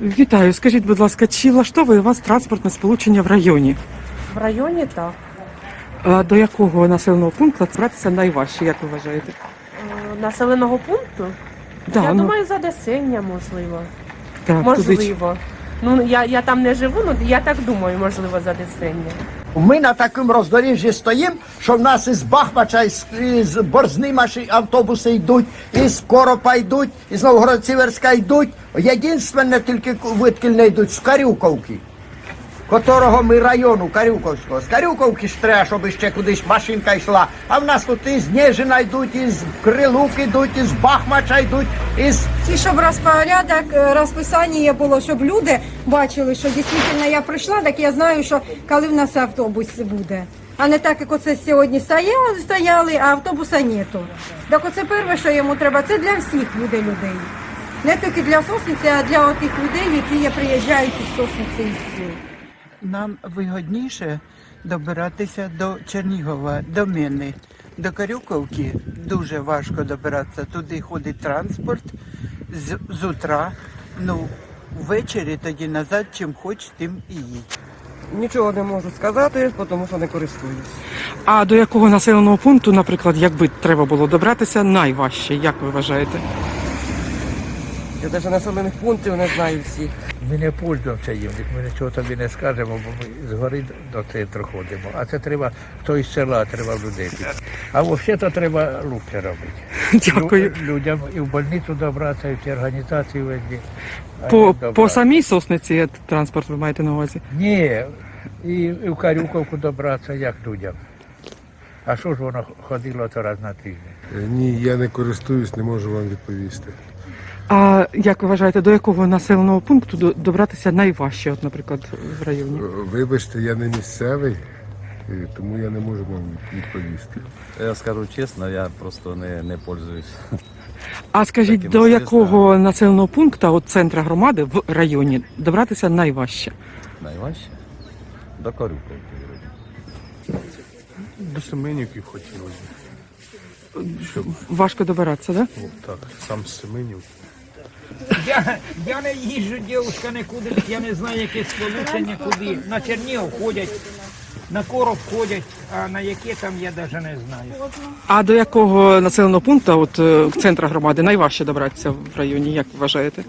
Вітаю. Скажіть, будь ласка, чи влаштовує вас транспортне сполучення в районі? В районі так. А До якого населеного пункту збиратися найважче, як ви вважаєте? Е, Населеного пункту? Да, я ну, думаю, за Десення, можливо. так, туди можливо. Ну, я, я там не живу, ну я так думаю, можливо, за Десення. Ми на такому роздоріжжі стоїмо, що в нас із Бахмача, із, із Борзнимаші автобуси йдуть, із Коропа йдуть, із Новгород-Сіверська йдуть. Єдинственне тільки виткіль не йдуть з Карюковки, котрого ми району Карюковського. З Карюковки ж треба, щоб ще кудись машинка йшла. А в нас тут із Нежина йдуть, із Крилук йдуть, із Бахмача йдуть, із І щоб розпорядок, е, розписання було, щоб люди бачили, що дійсно я прийшла, так я знаю, що коли в нас автобус буде. А не так, як оце сьогодні стояли, стояли, а автобуса нету. Так оце перше, що йому треба, це для всіх буде людей. Не тільки для сосниці, а для тих людей, які приїжджають із сосниці із сіл. Нам вигодніше добиратися до Чернігова, до мене. До Карюковки дуже важко добиратися. Туди ходить транспорт з, з утра. Ну, ввечері тоді назад, чим хоч, тим і їдь. Нічого не можу сказати, тому що не користуюсь. А до якого населеного пункту, наприклад, якби треба було добратися найважче, як ви вважаєте? Я навіть населених пунктів не знаю всіх. Ми не пользуємося їм, ми нічого тобі не скажемо, бо ми згори до центру ходимо. А це треба, хто із села, треба людей. А взагалі то треба лучше робити. Дякую. Лю- Людям і в больницю добратися, і в організації везде. А По, по добратися? самій сосниці транспорт ви маєте на увазі? Ні, і, і в Карюковку добратися, як людям. А що ж воно ходило то раз на тиждень? Е, Ні, я не користуюсь, не можу вам відповісти. А як ви вважаєте, до якого населеного пункту добратися найважче, от, наприклад, в Е, районі? Вибачте, я не місцевий, е, тому я не можу вам відповісти. Я скажу чесно, я просто не, не пользуюсь. А скажіть, такими до якого населеного пункту, от центра громади в районі, добратися найважче? Найважче до Корюковки. До Семенівки хотілося. Важко добиратися, так? Да? Так, сам з Семенів. Я, я не їжджу, дівчинка, нікуди, я не знаю, яке сполучення куди. На Чернігів ходять, на Короб ходять, а на яке там я навіть не знаю. А до якого населеного пункту, от е, центра громади, найважче добратися в районі, як вважаєте?